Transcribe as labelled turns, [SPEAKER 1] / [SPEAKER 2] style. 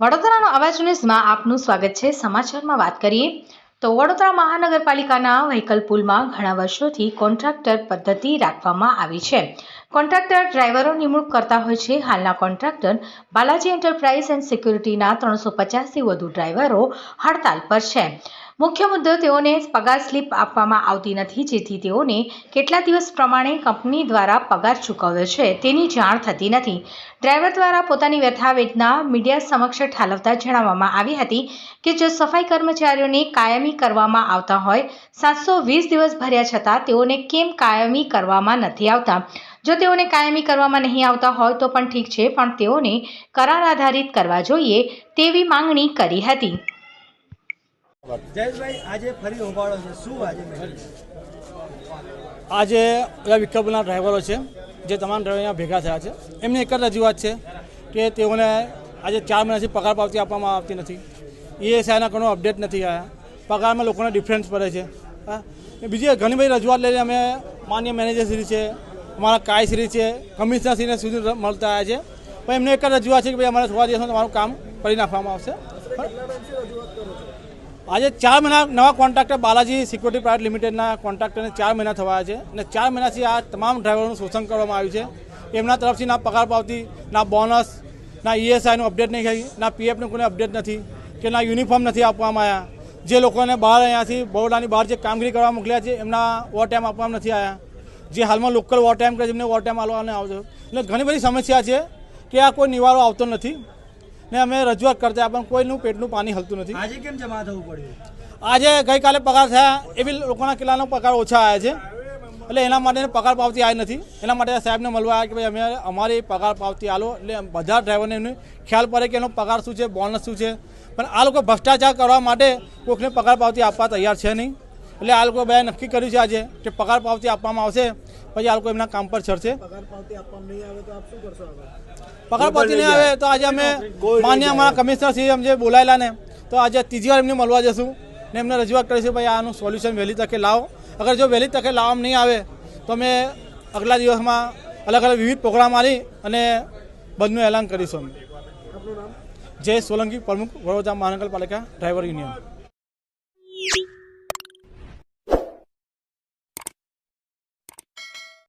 [SPEAKER 1] વડોદરાનો અવાજ ન્યૂઝમાં આપનું સ્વાગત છે. સમાચારમાં વાત કરીએ તો વડોદરા મહાનગરપાલિકાના વ્હીકલ પુલમાં ઘણા વર્ષોથી કોન્ટ્રાક્ટર પદ્ધતિ રાખવામાં આવી છે. કોન્ટ્રાક્ટર ડ્રાઈવરો નિમણૂક કરતા હોય છે. હાલના કોન્ટ્રાક્ટર બાલાજી એન્ટરપ્રાઇઝ એન્ડ સિક્યુરિટીના ત્રણસો પચાસથી વધુ ડ્રાઈવરો હડતાલ પર છે. મુખ્ય મુદ્દો તેઓને પગાર સ્લિપ આપવામાં આવતી નથી, જેથી તેઓને કેટલા દિવસ પ્રમાણે કંપની દ્વારા પગાર ચૂકવ્યો છે તેની જાણ થતી નથી. ડ્રાઈવર દ્વારા પોતાની વ્યથા વેદના મીડિયા સમક્ષ ઠાલવતા જણાવવામાં આવી હતી કે જો સફાઈ કર્મચારીઓને કાયમી કરવામાં આવતા હોય, સાતસો વીસ દિવસ ભર્યા છતાં તેઓને કેમ કાયમી કરવામાં નથી આવતા? જો તેઓને કાયમી કરવામાં નહીં આવતા હોય તો પણ ઠીક છે, પણ તેઓને કરાર આધારિત કરવા જોઈએ તેવી માંગણી કરી હતી.
[SPEAKER 2] આજે ફરી
[SPEAKER 3] વિકલ્પના ડ્રાઈવરો છે, જે તમામ ડ્રાઈવર ભેગા થયા છે. એમની એક જ રજૂઆત છે કે તેઓને આજે ચાર મહિનાથી પગાર પાવતી આપવામાં આવતી નથી. ઈએસઆઈના ઘણો અપડેટ નથી આવ્યા પગારમાં લોકોને ડિફરન્સ પડે છે. બીજી ઘણી બધી રજૂઆત લઈને અમે માન્ય મેનેજરશ્રી છે, અમારા કાયશ્રી છે કમિશનરશ્રીને સુધી મળતા આવ્યા છે. પણ એમને એક જ રજૂઆત છે કે ભાઈ અમારે થોડા દિવસમાં તમારું કામ કરી નાખવામાં આવશે. આજે ચાર મહિના નવા કોન્ટ્રાક્ટર બાલાજી સિક્યુરિટી પ્રાઇવેટ લિમિટેડના કોન્ટ્રાક્ટરને ચાર મહિના થવા છે. અને ચાર મહિનાથી આ તમામ ડ્રાઈવરોનું શોષણ કરવામાં આવ્યું છે. એમના તરફથી ના પગાર પાવતી, ના બોનસ, ના ઈએસઆઈનું અપડેટ નહીં થઈ, ના પીએફનું કોઈ અપડેટ નથી કે ના યુનિફોર્મ નથી આપવામાં આવ્યા. જે લોકોને બહાર અહીંયાથી બરોડાની બહાર જે કામગીરી કરવા મોકલ્યા છે, એમના ઓવર ટાઈમ આપવામાં નથી આવ્યા. જે હાલમાં લોકલ ઓવર ટાઈમ કરે છે, એમને ઓવર ટાઈમ આપવાને આવતો એટલે ઘણી બધી સમસ્યા છે કે આ કોઈ નિવારો આવતો નથી. ને અમે રજૂઆત કરતા પણ કોઈનું પેટનું પાણી હલતું નથી.
[SPEAKER 2] આજે કેમ જમા થવું પડ્યું?
[SPEAKER 3] આજે ગઈકાલે પગાર થયા એવી લોકોના કેટલાનો પગાર ઓછા આવ્યા છે. એટલે એના માટે પગાર પાવતી આવી નથી. એના માટે સાહેબને મળવા આવ્યા કે ભાઈ અમે અમારી પગાર પાવતી આલો. એટલે બધા ડ્રાઈવરને એમને ખ્યાલ પડે કે એનો પગાર શું છે બોનસ શું છે. પણ આ લોકો ભ્રષ્ટાચાર કરવા માટે કોઈકને પગાર પાવતી આપવા તૈયાર છે નહીં. એટલે આ લોકો બે નક્કી કર્યું છે આજે કે પગાર પાવતી આપવામાં આવશે. પછી આ લોકો એમના કામ પર ચડશે.
[SPEAKER 2] પગાર પાવતી આપવામાં નહીં આવે તો આપ શું કરશો હવે
[SPEAKER 3] પગાર નહીં આવે તો આજે અમે માન્ય અમારા કમિશનર શ્રી અમે જે બોલાયેલા ને તો આજે ત્રીજી વાર એમને મળવા જશું ને એમને રજૂઆત કરીશું ભાઈ આનું સોલ્યુશન વહેલી તકે લાવો. અગર જો વહેલી તકે લાવવામાં નહીં આવે તો અમે અગલા દિવસમાં અલગ અલગ વિવિધ પ્રોગ્રામ આવી અને બંધનું એલાન કરીશું અમે. જય સોલંકી પ્રમુખ વડોદરા મહાનગરપાલિકા ડ્રાઈવર યુનિયન.